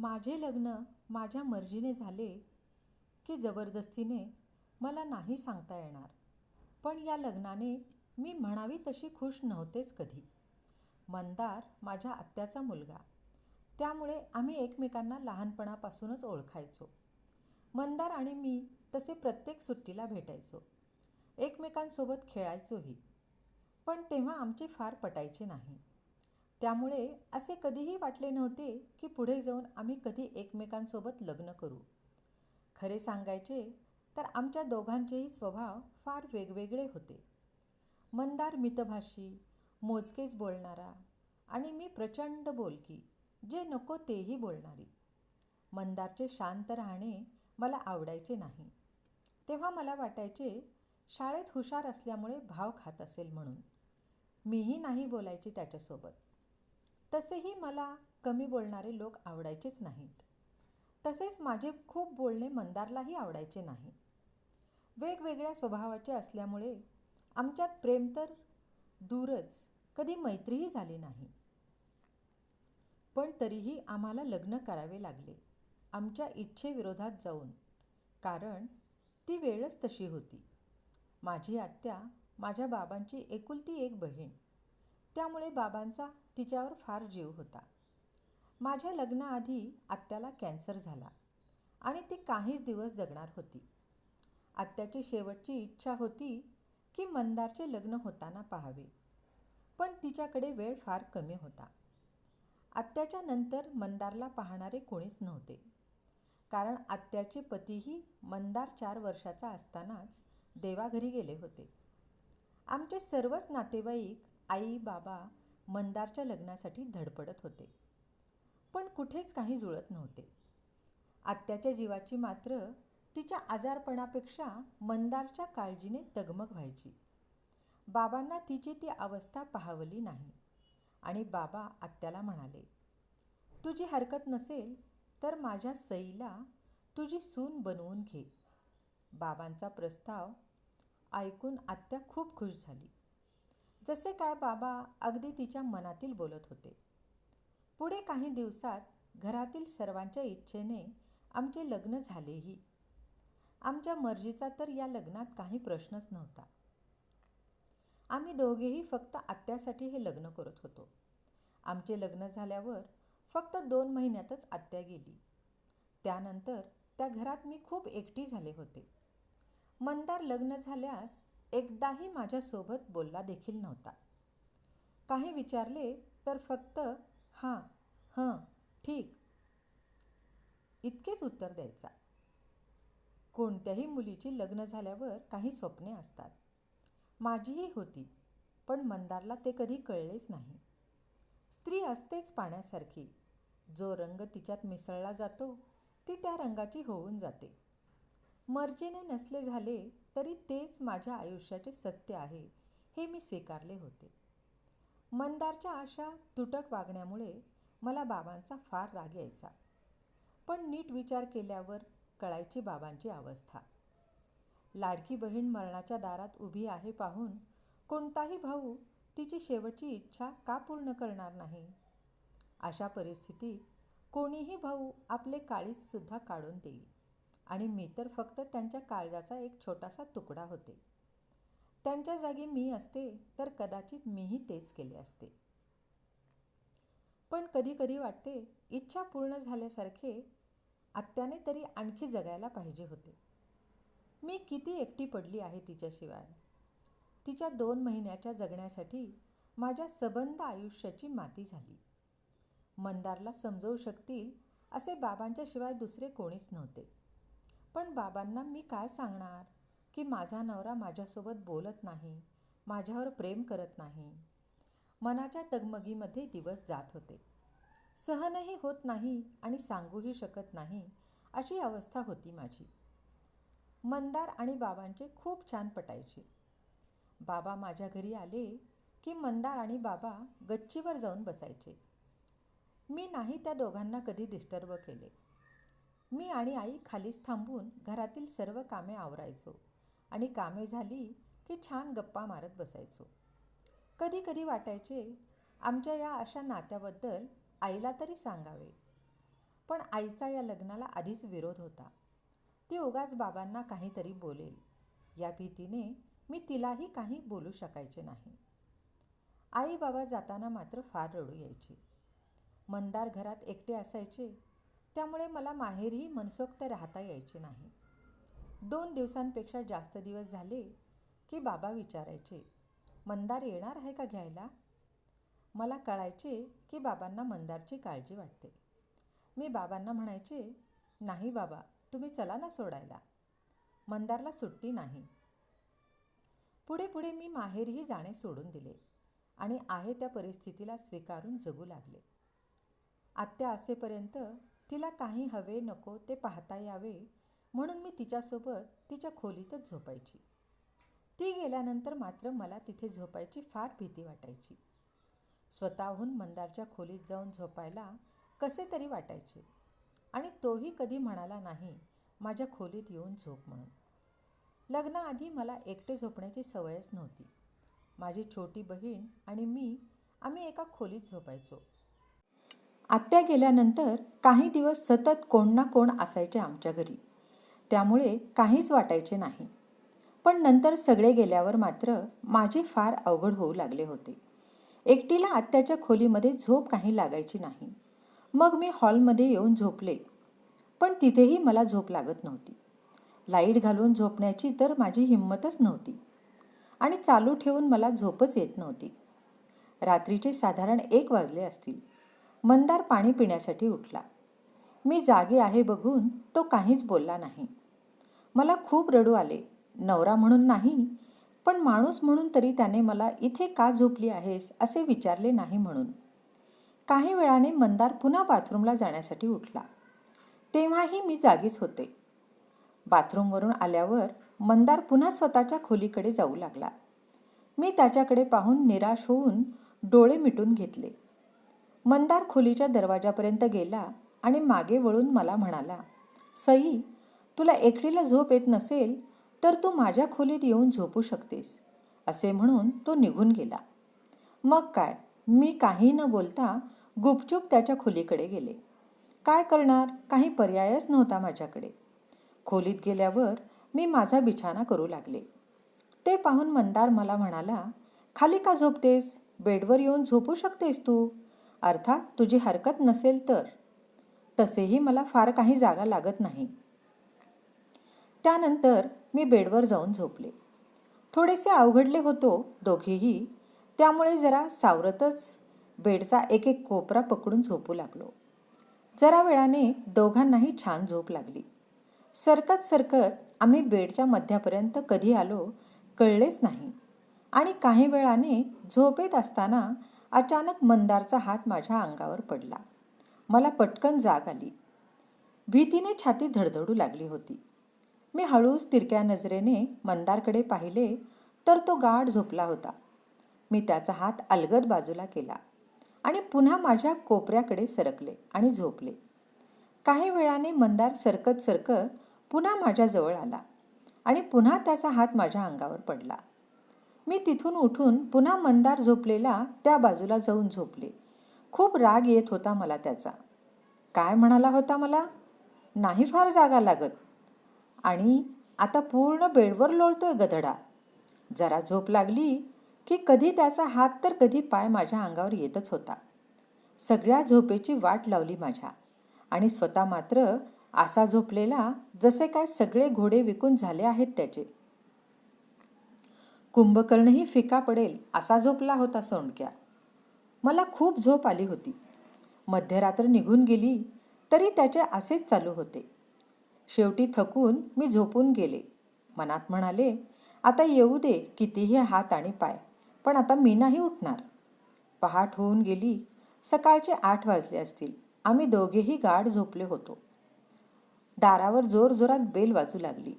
माझे लग्न माझ्या मर्जीने झाले की जबरदस्तीने मला नाही सांगता येणार. पण या लग्नाने मी म्हणावी तशी खुश नव्हतेच कधी. मंदार माझ्या आत्याचा मुलगा. त्यामुळे आम्ही एकमेकांना लहानपणापासूनच ओळखायचो. मंदार आणि मी तसे प्रत्येक सुट्टीला भेटायचो. एकमेकांसोबत खेळायचोही. पण तेव्हा आमचे फार पटायचे नाही. त्यामुळे असे कधीही वाटले नव्हते की पुढे जाऊन आम्ही कधी एकमेकांसोबत लग्न करू. खरे सांगायचे तर आमच्या दोघांचेही स्वभाव फार वेगवेगळे होते. मंदार मितभाषी मोजकेच बोलणारा आणि मी प्रचंड बोलकी जे नको तेही बोलणारी. मंदारचे शांत राहणे मला आवडायचे नाही. तेव्हा मला वाटायचे शाळेत हुशार असल्यामुळे भाव खात असेल म्हणून. मीही नाही बोलायचे त्याच्यासोबत. तसेही मला कमी बोलणारे लोक आवडायचेच नाहीत. तसेच माझे खूप बोलणे मंदारलाही आवडायचे नाही. वेगवेगळ्या स्वभावाचे असल्यामुळे आमच्यात प्रेम तर दूरच कधी मैत्रीही झाली नाही. पण तरीही आम्हाला लग्न करावे लागले आमच्या इच्छेविरोधात जाऊन. कारण ती वेळच तशी होती. माझी आत्या माझ्या बाबांची एकुलती एक बहीण. त्यामुळे बाबांचा तिच्यावर फार जीव होता. माझ्या लग्नाआधी आत्याला कॅन्सर झाला आणि ती काहीच दिवस जगणार होती. आत्याची शेवटची इच्छा होती की मंदारचे लग्न होताना पाहावे पण तिच्याकडे वेळ फार कमी होता. आत्याच्या नंतर मंदारला पाहणारे कोणीच नव्हते. कारण आत्याचे पतीही मंदार चार वर्षाचा असतानाच देवाघरी गेले होते. आमचे सर्वच नातेवाईक आई बाबा मंदारच्या लग्नासाठी धडपडत होते. पण कुठेच काही जुळत नव्हते. आत्याच्या जीवाची मात्र तिच्या आजारपणापेक्षा मंदारच्या काळजीने तगमग व्हायची. बाबांना तिची ती अवस्था पाहावली नाही. आणि बाबा आत्याला म्हणाले तुझी हरकत नसेल तर माझ्या सईला तुझी सून बनवून घे. बाबांचा प्रस्ताव ऐकून आत्या खूप खुश झाली. जसे काय बाबा अगदी तिच्या मनातील बोलत होते. पुढे काही दिवसात घरातील सर्वांच्या इच्छेने आमचे लग्न झालेही. आमच्या मर्जीचा तर या लग्नात काही प्रश्नच नव्हता. आम्ही दोघेही फक्त आत्यासाठी हे लग्न करत होतो. आमचे लग्न झाल्यावर फक्त दोन महिन्यातच आत्या गेली. त्यानंतर त्या घरात मी खूप एकटी झाले होते. मंदार लग्न झाल्यास एकदाही माझ्यासोबत बोलला देखील नव्हता. काही विचारले तर फक्त हां हं ठीक. इतकेच उत्तर द्यायचा. कोणत्याही मुलीची लग्न झाल्यावर काही स्वप्ने असतात. माझीही होती पण मंदारला ते कधी कळलेच नाही. स्त्री असतेच पाण्यासारखी. जो रंग तिच्यात मिसळला जातो ती त्या रंगाची होऊन जाते. मर्जीने नसले झाले तरी तेच माझ्या आयुष्याचे सत्य आहे हे मी स्वीकारले होते. मंदारच्या अशा तुटक वागण्यामुळे मला बाबांचा फार राग यायचा. पण नीट विचार केल्यावर कळायची बाबांची अवस्था. लाडकी बहीण मरणाच्या दारात उभी आहे पाहून कोणताही भाऊ तिची शेवटची इच्छा का पूर्ण करणार नाही? अशा परिस्थितीत कोणीही भाऊ आपले काळीजसुद्धा काढून देईल. आणि मी तर फक्त त्यांच्या काळजाचा एक छोटासा तुकडा होते. त्यांच्या जागी मी असते तर कदाचित मीही तेच केले असते. पण कधी कधी वाटते इच्छा पूर्ण झाल्यासारखे आत्याने तरी आणखी जगायला पाहिजे होते. मी किती एकटी पडली आहे तिच्याशिवाय. तिच्या दोन महिन्याच्या जगण्यासाठी माझ्या सबंध आयुष्याची माती झाली. मंदारला समजवू शकतील असे बाबांच्या शिवाय दुसरे कोणीच नव्हते. पण बाबांना मी काय सांगणार? की माझा नवरा माझ्यासोबत बोलत नाही माझ्यावर प्रेम करत नाही. मनाच्या तगमगीमध्ये दिवस जात होते. सहनही होत नाही आणि सांगूही शकत नाही अशी अवस्था होती माझी. मंदार आणि बाबांचे खूप छान पटायचे. बाबा माझ्या घरी आले की मंदार आणि बाबा गच्चीवर जाऊन बसायचे. मी नाही त्या दोघांना कधी डिस्टर्ब केले. मी आणि आई खालीच थांबून घरातील सर्व कामे आवरायचो आणि कामे झाली की छान गप्पा मारत बसायचो. कधी कधी वाटायचे आमच्या या अशा नात्याबद्दल आईला तरी सांगावे. पण आईचा या लग्नाला आधीच विरोध होता. ती उगाच बाबांना काहीतरी बोलेल. या भीतीने मी तिलाही काही बोलू शकायचे नाही. आई बाबा जाताना मात्र फार रडू यायची. मंदार घरात एकटे असायचे त्यामुळे मला माहेरही मनसोक्त राहता यायचे नाही. दोन दिवसांपेक्षा जास्त दिवस झाले की बाबा विचारायचे मंदार येणार आहे का घ्यायला? मला कळायचे की बाबांना मंदारची काळजी वाटते. मी बाबांना म्हणायचे नाही बाबा तुम्ही चला ना सोडायला. मंदारला सुट्टी नाही. पुढे पुढे मी माहेरही जाणे सोडून दिले आणि आहे त्या परिस्थितीला स्वीकारून जगू लागले. आत्या असेपर्यंत तिला काही हवे नको ते पाहता यावे म्हणून मी तिच्यासोबत तिच्या खोलीतच झोपायची. ती गेल्यानंतर मात्र मला तिथे झोपायची फार भीती वाटायची. स्वतःहून मंदारच्या खोलीत जाऊन झोपायला कसे तरी वाटायचे. आणि तोही कधी म्हणाला नाही माझ्या खोलीत येऊन झोप म्हणून. लग्नाआधी मला एकटे झोपण्याची सवयच नव्हती. माझी छोटी बहीण आणि मी आम्ही एका खोलीत झोपायचो. आत्या गेल्यानंतर काही दिवस सतत कोण ना कोण असायचे आमच्या घरी. त्यामुळे काहीच वाटायचे नाही. पण नंतर सगळे गेल्यावर मात्र माझे फार अवघड होऊ लागले होते. एकटीला आत्याच्या खोलीमध्ये झोप काही लागायची नाही. मग मी हॉलमध्ये येऊन झोपले. पण तिथेही मला झोप लागत नव्हती. लाइट घालून झोपण्याची तर माझी हिंमतच नव्हती. आणि चालू ठेवून मला झोपच येत नव्हती. रात्रीचे साधारण एक वाजले असतील. मंदार पाणी पिण्यासाठी उठला. मी जागे आहे बघून तो काहीच बोलला नाही. मला खूप रडू आले. नवरा म्हणून नाही पण माणूस म्हणून तरी त्याने मला इथे का झोपली आहेस असे विचारले नाही म्हणून. काही वेळाने मंदार पुन्हा बाथरूमला जाण्यासाठी उठला. तेव्हाही मी जागीच होते. बाथरूमवरून आल्यावर मंदार पुन्हा स्वतःच्या खोलीकडे जाऊ लागला. मी त्याच्याकडे पाहून निराश होऊन डोळे मिटून घेतले. मंदार खोलीच्या दरवाजापर्यंत गेला आणि मागे वळून मला म्हणाला सई तुला एकटीला झोप येत नसेल तर तू माझ्या खोलीत येऊन झोपू शकतेस असे म्हणून तो निघून गेला. मग काय मी काही न बोलता गुपचूप त्याच्या खोलीकडे गेले. काय करणार? काही पर्यायच नव्हता माझ्याकडे. खोलीत गेल्यावर मी माझा बिछाना करू लागले. ते पाहून मंदार मला म्हणाला खाली का झोपतेस? बेडवर येऊन झोपू शकतेस तू? अर्थात तुझी हरकत नसेल तर. तसेही मला फार काही जागा लागत नाही. त्यानंतर मी बेडवर जाऊन झोपले. थोडेसे अवघडले होतो दोघेही त्यामुळे जरा सावरतच बेडचा एक एक कोपरा पकडून झोपू लागलो. जरा वेळाने दोघांनाही छान झोप लागली. सरकत सरकत आम्ही बेडच्या मध्यापर्यंत कधी आलो कळलेच नाही आणि काही वेळाने झोपेत असताना अचानक मंदारचा हात माझ्या अंगावर पडला. मला पटकन जाग आली. भीतीने छाती धडधडू लागली होती. मी हळूच तिरक्या नजरेने मंदारकडे पाहिले तर तो गाढ झोपला होता. मी त्याचा हात अलगद बाजूला केला आणि पुन्हा माझ्या कोपऱ्याकडे सरकले आणि झोपले. काही वेळाने मंदार सरकत सरकत पुन्हा माझ्याजवळ आला आणि पुन्हा त्याचा हात माझ्या अंगावर पडला. मी तिथून उठून पुन्हा मंदार झोपलेला त्या बाजूला जाऊन झोपले. खूप राग येत होता मला त्याचा. काय म्हणाला होता मला? नाही फार जागा लागत. आणि आता पूर्ण बेडवर लोळतोय गधडा. जरा झोप लागली की कधी त्याचा हात तर कधी पाय माझ्या अंगावर येतच होता. सगळ्या झोपेची वाट लावली माझ्या. आणि स्वतः मात्र असा झोपलेला जसे काय सगळे घोडे विकून झाले आहेत त्याचे. कुंभकर्णही फिका पडेल असा झोपला होता सोंडक्या. मला खूप झोप आली होती. मध्यरात्र निघून गेली तरी त्याचे असेच चालू होते. शेवटी थकून मी झोपून गेले. मनात म्हणाले आता येऊ दे कितीही हात आणि पाय पण आता मी नाही उठणार. पहाट होऊन गेली. सकाळचे आठ वाजले असतील. आम्ही दोघेही गाढ झोपले होतो. दारावर जोरजोरात बेल वाजू लागली.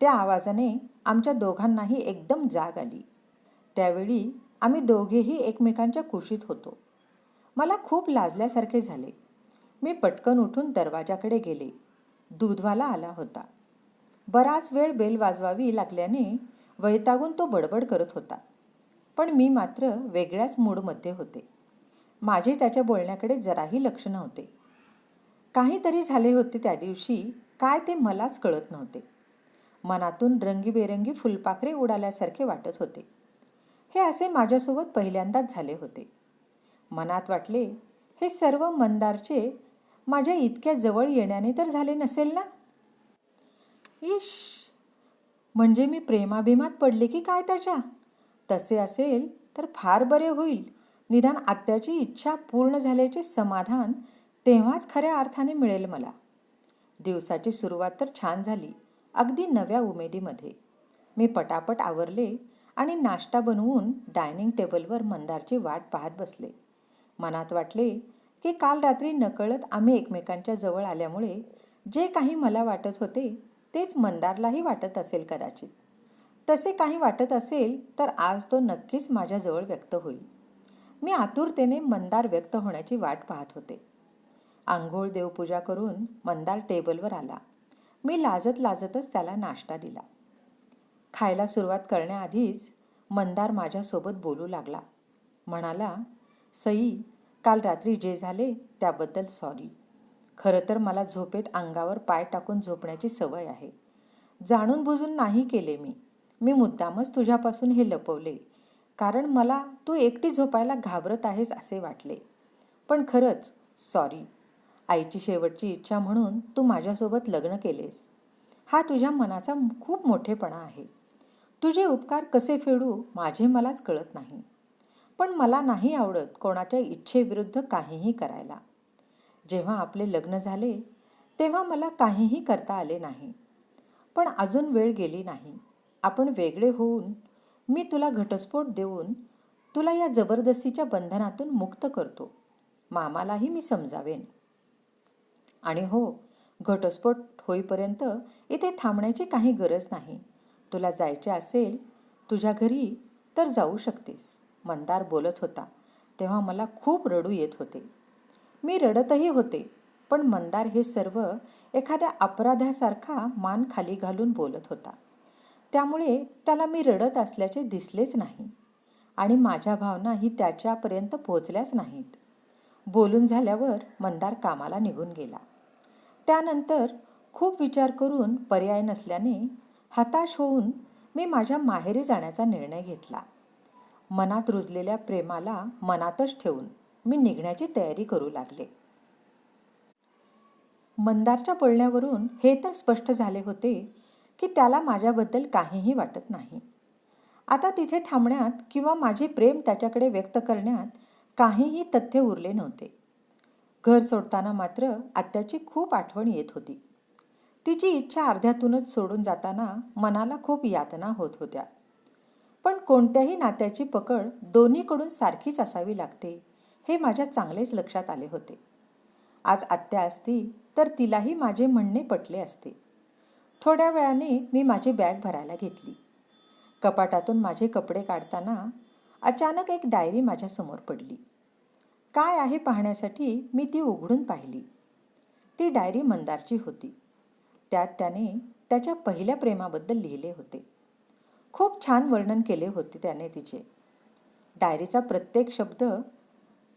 त्या आवाजाने आमच्या दोघांनाही एकदम जाग आली. त्यावेळी आम्ही दोघेही एकमेकांच्या कुशीत होतो. मला खूप लाजल्यासारखे झाले. मी पटकन उठून दरवाजाकडे गेले. दूधवाला आला होता. बराच वेळ बेल वाजवावी लागल्याने वैतागून तो बडबड करत होता. पण मी मात्र वेगळ्याच मूडमध्ये होते. माझे त्याच्या बोलण्याकडे जराही लक्ष नव्हते. काहीतरी झाले होते त्या दिवशी. काय ते मलाच कळत नव्हते. मनातून रंगीबेरंगी फुलपाखरे उडाल्यासारखे वाटत होते. हे असे माझ्यासोबत पहिल्यांदाच झाले होते. मनात वाटले हे सर्व मंदारचे माझ्या इतक्या जवळ येण्याने तर झाले नसेल ना? इश म्हणजे मी प्रेमाभिमात पडले की काय त्याच्या? तसे असेल तर फार बरे होईल. निदान आत्याची इच्छा पूर्ण झाल्याचे समाधान तेव्हाच खऱ्या अर्थाने मिळेल मला. दिवसाची सुरुवात तर छान झाली. अगदी नव्या उमेदीमध्ये. मी पटापट आवरले आणि नाश्ता बनवून डायनिंग टेबलवर मंदारची वाट पाहत बसले. मनात वाटले की काल रात्री नकळत आम्ही एकमेकांच्या जवळ आल्यामुळे जे काही मला वाटत होते तेच मंदारलाही वाटत असेल कदाचित. तसे काही वाटत असेल तर आज तो नक्कीच माझ्याजवळ व्यक्त होईल. मी आतुरतेने मंदार व्यक्त होण्याची वाट पाहत होते. आंघोळ देवपूजा करून मंदार टेबलवर आला. मी लाजत लाजतच त्याला नाश्ता दिला. खायला सुरुवात करण्याआधीच मंदार माझ्यासोबत बोलू लागला. म्हणाला सई काल रात्री जे झाले त्याबद्दल सॉरी खरं तर मला झोपेत अंगावर पाय टाकून झोपण्याची सवय आहे. जाणून बुजून नाही केले मी. मी मुद्दामच तुझ्यापासून हे लपवले. कारण मला तू एकटी झोपायला घाबरत आहेस असे वाटले. पण खरंच सॉरी आईची शेवटची इच्छा म्हणून तू माझ्यासोबत लग्न केलेस. हा तुझ्या मनाचा खूप मोठेपणा आहे. तुझे उपकार कसे फेडू माझे मलाच कळत नाही. पण मला नाही आवडत कोणाच्या इच्छेविरुद्ध काहीही करायला. जेव्हा आपले लग्न झाले तेव्हा मला काहीही करता आले नाही. पण अजून वेळ गेली नाही. आपण वेगळे होऊन मी तुला घटस्फोट देऊन तुला या जबरदस्तीच्या बंधनातून मुक्त करतो. मामालाही मी समजावेन. आणि हो घटस्फोट होईपर्यंत इथे थांबण्याची काही गरज नाही. तुला जायचे असेल तुझ्या घरी तर जाऊ शकतेस मंदार बोलत होता. तेव्हा मला खूप रडू येत होते. मी रडतही होते पण मंदार हे सर्व एखाद्या अपराध्यासारखा मान खाली घालून बोलत होता. त्यामुळे त्याला मी रडत असल्याचे दिसलेच नाही आणि माझ्या भावना ही त्याच्यापर्यंत पोहोचल्याच नाहीत. बोलून झाल्यावर मंदार कामाला निघून गेला. त्यानंतर खूप विचार करून पर्याय नसल्याने हताश होऊन मी माझ्या माहेरी जाण्याचा निर्णय घेतला. मनात रुजलेल्या प्रेमाला मनातच ठेवून मी निघण्याची तयारी करू लागले. मंदारच्या बोलण्यावरून हे तर स्पष्ट झाले होते की त्याला माझ्याबद्दल काहीही वाटत नाही. आता तिथे थांबण्यात किंवा माझे प्रेम त्याच्याकडे व्यक्त करण्यात काहीही तथ्य उरले नव्हते. घर सोडताना मात्र आत्याची खूप आठवण येत होती. तिची इच्छा अर्ध्यातूनच सोडून जाताना मनाला खूप यातना होत होत्या. पण कोणत्याही नात्याची पकड दोन्हीकडून सारखीच असावी लागते हे माझ्या चांगलेच लक्षात आले होते. आज आत्या असती तर तिलाही माझे म्हणणे पटले असते. थोड्या वेळाने मी माझी बॅग भरायला घेतली. कपाटातून माझे कपडे काढताना अचानक एक डायरी माझ्यासमोर पडली. काय आहे पाहण्यासाठी मी ती उघडून पाहिली. ती डायरी मंदारची होती. त्यात त्याने त्याच्या पहिल्या प्रेमाबद्दल लिहिले होते. खूप छान वर्णन केले होते त्याने तिचे. डायरीचा प्रत्येक शब्द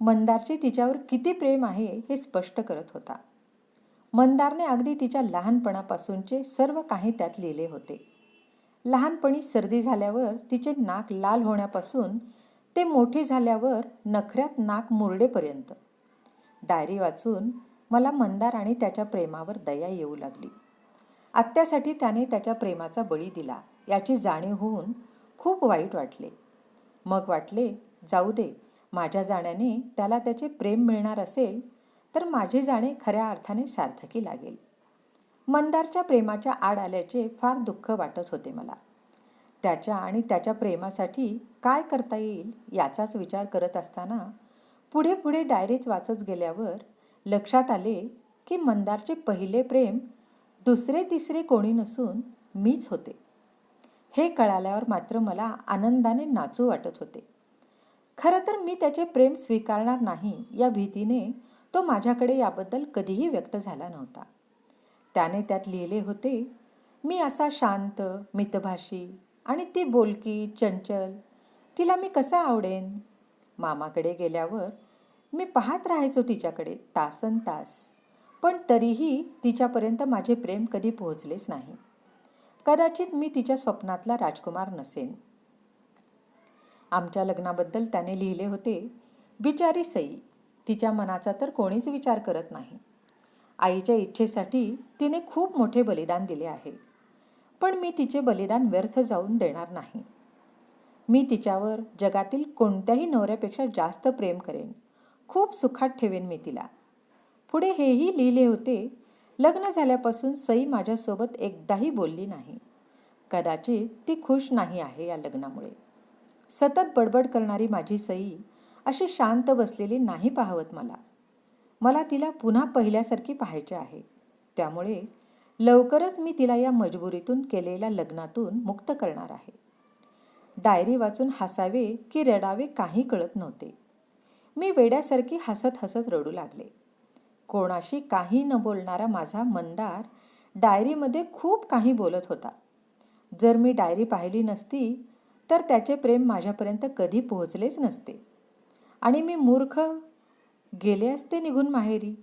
मंदारचे तिच्यावर किती प्रेम आहे हे स्पष्ट करत होता. मंदारने अगदी तिच्या लहानपणापासूनचे सर्व काही त्यात लिहिले होते. लहानपणी सर्दी झाल्यावर तिचे नाक लाल होण्यापासून ते मोठे झाल्यावर नखऱ्यात नाक मुरडेपर्यंत. डायरी वाचून मला मंदार आणि त्याच्या प्रेमावर दया येऊ लागली. आत्यासाठी त्याने त्याच्या प्रेमाचा बळी दिला याची जाणीव होऊन खूप वाईट वाटले. मग वाटले जाऊ दे माझ्या जाण्याने त्याला त्याचे प्रेम मिळणार असेल तर माझे जाणे खऱ्या अर्थाने सार्थकी लागेल. मंदारच्या प्रेमाच्या आड आल्याचे फार दुःख वाटत होते मला. त्याच्या आणि त्याच्या प्रेमासाठी काय करता येईल याचाच विचार करत असताना पुढे पुढे डायरीच वाचत गेल्यावर लक्षात आले की मंदारचे पहिले प्रेम दुसरे तिसरे कोणी नसून मीच होते. हे कळाल्यावर मात्र मला आनंदाने नाचू वाटत होते. खरं तर मी त्याचे प्रेम स्वीकारणार नाही या भीतीने तो माझ्याकडे याबद्दल कधीही व्यक्त झाला नव्हता. त्याने त्यात लिहिले होते मी असा शांत मितभाषी आणि ती बोलकी चंचल तिला मी कसा आवडेन? मामाकडे गेल्यावर मी पाहत राहायचो तिच्याकडे तासन तास. पण तरीही तिच्यापर्यंत माझे प्रेम कधी पोहोचलेच नाही. कदाचित मी तिच्या स्वप्नातला राजकुमार नसेन. आमच्या लग्नाबद्दल त्याने लिहिले होते बिचारी सई तिच्या मनाचा तर कोणीच विचार करत नाही. आईच्या इच्छेसाठी तिने खूप मोठे बलिदान दिले आहे. पण मी तिचे बलिदान व्यर्थ जाऊन देणार नाही. मी तिच्यावर जगातील कोणत्याही नवऱ्यापेक्षा जास्त प्रेम करेन. खूप सुखात ठेवेन मी तिला. पुढे हेही लिहिले होते. लग्न झाल्यापासून सई माझ्यासोबत एकदाही बोलली नाही. कदाचित ती खुश नाही आहे या लग्नामुळे. सतत बडबड करणारी माझी सई अशी शांत बसलेली नाही पाहवत मला. मला तिला पुन्हा पहिल्यासारखी पाहायचे आहे. त्यामुळे लवकरच मी तिला या मजबुरीतून केलेल्या लग्नातून मुक्त करणार आहे. डायरी वाचून हसावे की रडावे काही कळत नव्हते. मी वेड्यासारखी हसत हसत रडू लागले. कोणाशी काही न बोलणारा माझा मंदार डायरीमध्ये खूप काही बोलत होता. जर मी डायरी पाहिली नसती तर त्याचे प्रेम माझ्यापर्यंत कधी पोहोचलेच नसते. आणि मी मूर्ख गेले असते निघून माहेरी.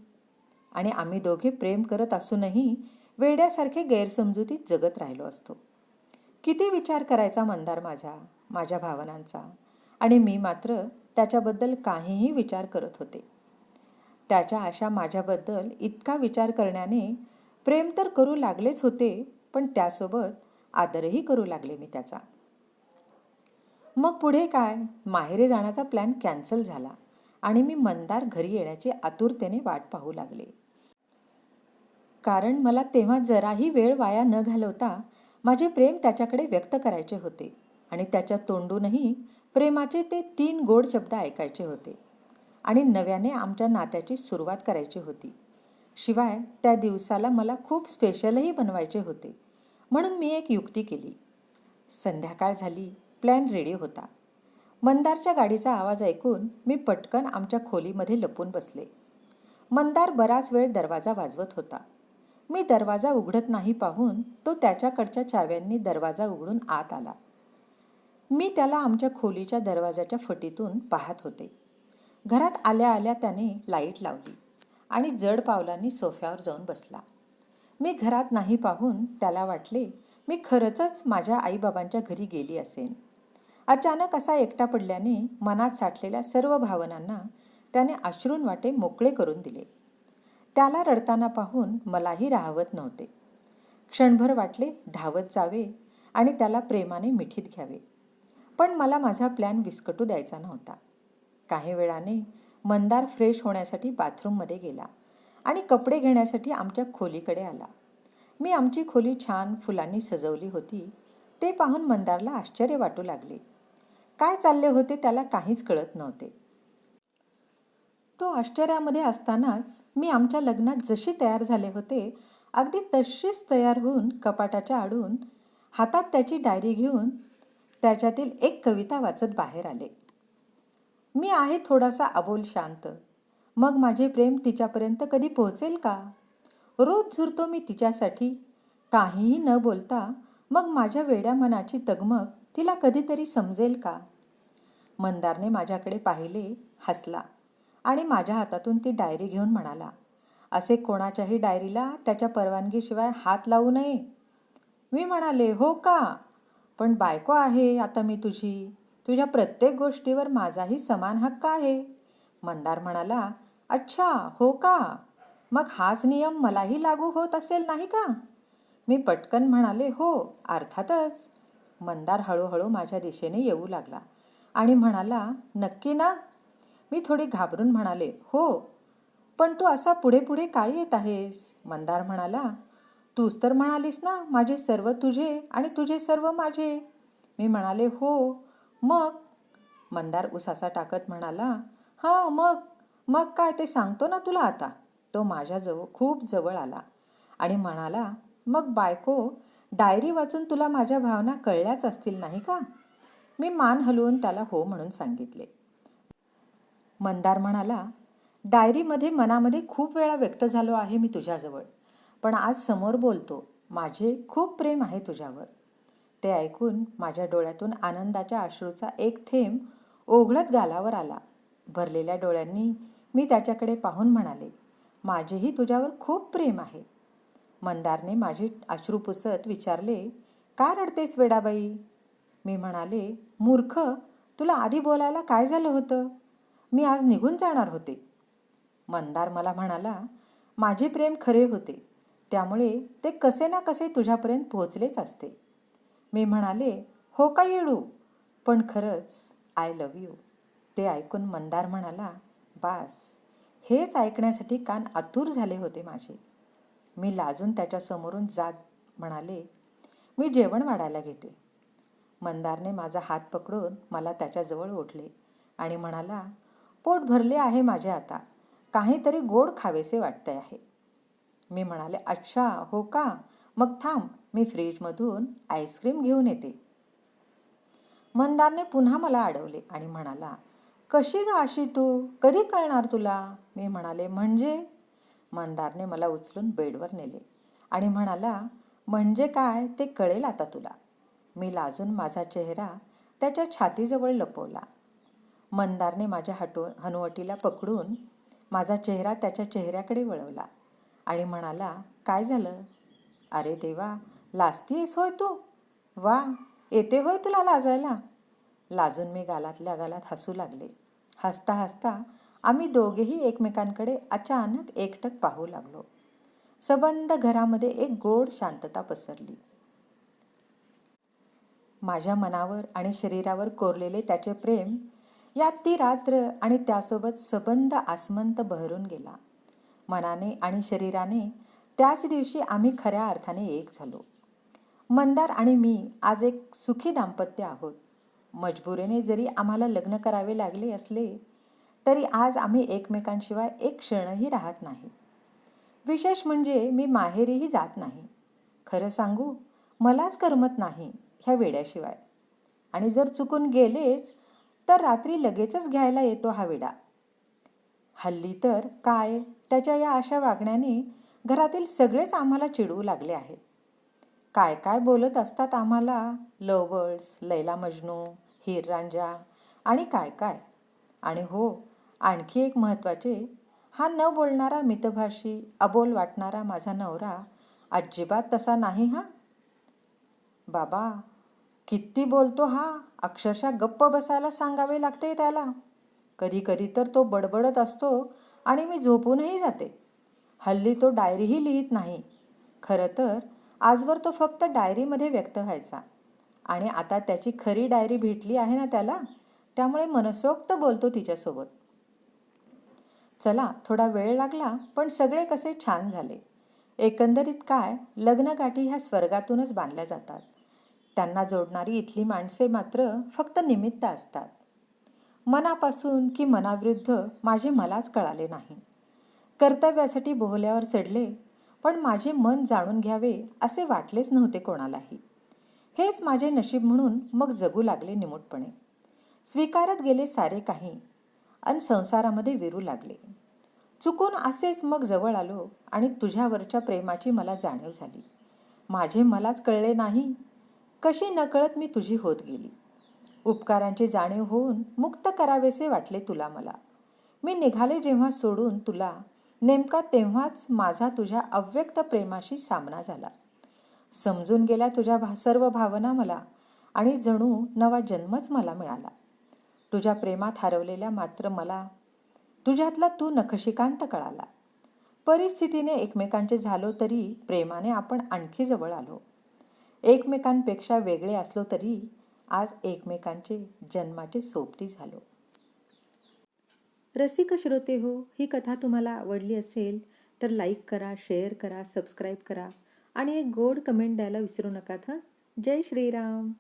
आणि आम्ही दोघे प्रेम करत असूनही वेड्यासारखे गैरसमजुतीत जगत राहिलो असतो. किती विचार करायचा मंदार माझा माझ्या भावनांचा? आणि मी मात्र त्याच्याबद्दल काहीही विचार करत होते. त्याच्या आशा माझ्याबद्दल इतका विचार करण्याने प्रेम तर करू लागलेच होते पण त्यासोबत आदरही करू लागले मी त्याचा. मग पुढे काय? माहेरे जाण्याचा प्लॅन कॅन्सल झाला आणि मी मंदार घरी येण्याची आतुरतेने वाट पाहू लागले. कारण मला तेव्हा जराही वेळ वाया न घालवता माझे प्रेम त्याच्याकडे व्यक्त करायचे होते आणि त्याच्या तोंडूनही प्रेमाचे ते तीन गोड शब्द ऐकायचे होते. आणि नव्याने आमच्या नात्याची सुरुवात करायची होती. शिवाय त्या दिवसाला मला खूप स्पेशलही बनवायचे होते. म्हणून मी एक युक्ती केली. संध्याकाळ झाली प्लॅन रेडी होता. मंदारच्या गाडीचा आवाज ऐकून मी पटकन आमच्या खोलीमध्ये लपून बसले. मंदार बराच वेळ दरवाजा वाजवत होता. मी दरवाजा उघडत नाही पाहून तो त्याच्याकडच्या चाव्यांनी दरवाजा उघडून आत आला. मी त्याला आमच्या खोलीच्या दरवाजाच्या फटीतून पाहत होते. घरात आल्या आल्या त्याने लाइट लावली आणि जड पावलांनी सोफ्यावर जाऊन बसला. मी घरात नाही पाहून त्याला वाटले मी खरंच माझ्या आईबाबांच्या घरी गेली असेन. अचानक असा एकटा पडल्याने मनात साठलेल्या सर्व भावनांना त्याने अश्रून वाटे मोकळे करून दिले. त्याला रडताना पाहून मलाही राहवत नव्हते. क्षणभर वाटले धावत जावे आणि त्याला प्रेमाने मिठीत घ्यावे. पण मला माझा प्लॅन विस्कटू द्यायचा नव्हता. काही वेळाने मंदार फ्रेश होण्यासाठी बाथरूममध्ये गेला आणि कपडे घेण्यासाठी आमच्या खोलीकडे आला. मी आमची खोली छान फुलांनी सजवली होती. ते पाहून मंदारला आश्चर्य वाटू लागले. काय चालले होते त्याला काहीच कळत नव्हते. तो आश्चर्यामध्ये असतानाच मी आमच्या लग्नात जशी तयार झाले होते अगदी तशीच तयार होऊन कपाटाच्या आडून हातात त्याची डायरी घेऊन त्याच्यातील एक कविता वाचत बाहेर आले. मी आहे थोडासा अबोल शांत. मग माझे प्रेम तिच्यापर्यंत कधी पोहोचेल का? रोज झुरतो मी तिच्यासाठी. काहीही न बोलता मग माझ्या वेड्या मनाची तगमग तिला कधीतरी समजेल का? मंदारने माझ्याकडे पाहिले हसला. आणि माझ्या हातातून ती डायरी घेऊन म्हणाला असे कोणाच्याही डायरीला त्याच्या परवानगीशिवाय हात लावू नये. मी म्हणाले हो का? पण बायको आहे आता मी तुझी. तुझ्या प्रत्येक गोष्टीवर माझाही समान हक्क आहे. मंदार म्हणाला अच्छा हो का? मग हाच नियम मलाही लागू होत असेल नाही का? मी पटकन म्हणाले हो अर्थातच. मंदार हळूहळू माझ्या दिशेने येऊ लागला आणि म्हणाला नक्की ना मी थोडी घाबरून म्हणाले हो पण तू असा पुढे पुढे काय येत आहेस? मंदार म्हणाला तूच तर म्हणालीस ना माझे सर्व तुझे आणि तुझे सर्व माझे. मी म्हणाले हो मग? मंदार उसासा टाकत म्हणाला हां मग मग काय ते सांगतो ना तुला आता. तो माझ्याजवळ खूप जवळ आला आणि म्हणाला मग बायको डायरी वाचून तुला माझ्या भावना कळल्याच असतील नाही का? मी मान हलवून त्याला हो म्हणून सांगितले. मंदार म्हणाला डायरीमध्ये मनामध्ये खूप वेळा व्यक्त झालो आहे मी तुझ्याजवळ पण आज समोर बोलतो माझे खूप प्रेम आहे तुझ्यावर. ते ऐकून माझ्या डोळ्यातून आनंदाच्या अश्रूचा एक थेंब ओघळत गालावर आला. भरलेल्या डोळ्यांनी मी त्याच्याकडे पाहून म्हणाले माझेही तुझ्यावर खूप प्रेम आहे. मंदारने माझी अश्रू पुसत विचारले का रडतेस वेडाबाई? मी म्हणाले मूर्ख तुला आधी बोलायला काय झालं होतं? मी आज निघून जाणार होते. मंदार मला म्हणाला माझे प्रेम खरे होते. त्यामुळे ते कसे ना कसे तुझ्यापर्यंत पोहोचलेच असते. मी म्हणाले हो का येडू? पण खरंच आय लव यू ते ऐकून मंदार म्हणाला बास हेच ऐकण्यासाठी कान आतुर झाले होते माझे. मी लाजून त्याच्यासमोरून जात म्हणाले मी जेवण वाढायला घेते. मंदारने माझा हात पकडून मला त्याच्याजवळ ओढले आणि म्हणाला पोट भरले आहे माझे आता. काहीतरी गोड खावेसे वाटते आहे. मी म्हणाले अच्छा हो का? मग थांब मी फ्रीजमधून आईस्क्रीम घेऊन येते. मंदारने पुन्हा मला अडवले आणि म्हणाला कशी गा अशी तू? कधी कळणार तुला? मी म्हणाले म्हणजे? मंदारने मला उचलून बेडवर नेले आणि म्हणाला म्हणजे काय? ते कळेल आता तुला. मी लाजून माझा चेहरा त्याच्या छातीजवळ लपवला. मंदारने माझ्या हटो हनुवटीला पकडून माझा चेहरा त्याच्या चेहऱ्याकडे वळवला आणि म्हणाला काय झालं? अरे देवा लाजतीयस होय तू? वा येते होय तुला लाजायला? लाजून मी गालातल्या गालात हसू लागले. हसता हसता आम्ही दोघेही एकमेकांकडे अचानक एकटक पाहू लागलो. सबंध घरामध्ये एक गोड शांतता पसरली. माझ्या मनावर आणि शरीरावर कोरलेले त्याचे प्रेम यात ती रात्र आणि त्यासोबत सबंध आसमंत बहरून गेला. मनाने आणि शरीराने त्याच दिवशी आम्ही खऱ्या अर्थाने एक झालो. मंदार आणि मी आज एक सुखी दाम्पत्य आहोत. मजबुरीने जरी आम्हाला लग्न करावे लागले असले तरी आज आम्ही एकमेकांशिवाय एक क्षणही राहत नाही. विशेष म्हणजे मी माहेरीही जात नाही. खरं सांगू मलाच करमत नाही ह्या वेड्याशिवाय. आणि जर चुकून गेलेच तर रात्री लगेचच घ्यायला येतो हा विडा. हल्ली तर काय त्याच्या या अशा वागण्याने घरातील सगळेच आम्हाला चिडवू लागले आहेत. काय काय बोलत असतात आम्हाला लवर्स लैला मजनू हिर रांजा आणि काय काय? आणि हो आणखी एक महत्त्वाचे हा न बोलणारा मितभाषी अबोल वाटणारा माझा नवरा अजिबात तसा नाही हा? बाबा किती बोलतो हा? अक्षरशः गप्प बसायला सांगावे लागते त्याला. कधी कधी तर तो बडबडत असतो आणि मी झोपूनही जाते. हल्ली तो डायरीही लिहित नाही. खरं तर आजवर तो फक्त डायरीमध्ये व्यक्त व्हायचा. आणि आता त्याची खरी डायरी भेटली आहे ना त्याला? त्यामुळे मनसोक्त बोलतो तिच्यासोबत. चला थोडा वेळ लागला पण सगळे कसे छान झाले. एकंदरीत काय लग्नगाठी ह्या स्वर्गातूनच बांधल्या जातात. त्यांना जोडणारी इथली माणसे मात्र फक्त निमित्त असतात. मनापासून की मनाविरुद्ध माझे मलाच कळाले नाही. कर्तव्यासाठी बोहल्यावर चढले पण माझे मन जाणून घ्यावे असे वाटलेच नव्हते कोणालाही. हेच माझे नशीब म्हणून मग जगू लागले निमूटपणे. स्वीकारत गेले सारे काही अन संसारामध्ये विरू लागले. चुकून असेच मग जवळ आलो आणि तुझ्यावरच्या प्रेमाची मला जाणीव झाली. माझे मलाच कळले नाही कशी नकळत मी तुझी होत गेली? उपकारांची जाणीव होऊन मुक्त करावेसे वाटले तुला मला. मी निघाले जेव्हा सोडून तुला नेमका तेव्हाच माझा तुझ्या अव्यक्त प्रेमाशी सामना झाला. समजून गेल्या तुझ्या भा सर्व भावना मला आणि जणू नवा जन्मच मला मिळाला. तुझ्या प्रेमात हरवलेल्या मात्र मला तुझ्यातला तू नखशिकांत कळाला. परिस्थितीने एकमेकांचे झालो तरी प्रेमाने आपण आणखी जवळ आलो. एकमेकांपेक्षा वेगळे असलो तरी आज एकमेकांचे जन्माचे सोबती झालो. रसिक श्रोते हो ही कथा तुम्हाला आवडली असेल तर लाईक करा शेअर करा सबस्क्राईब करा आणि एक गोड कमेंट द्यायला विसरू नका हं जय श्रीराम.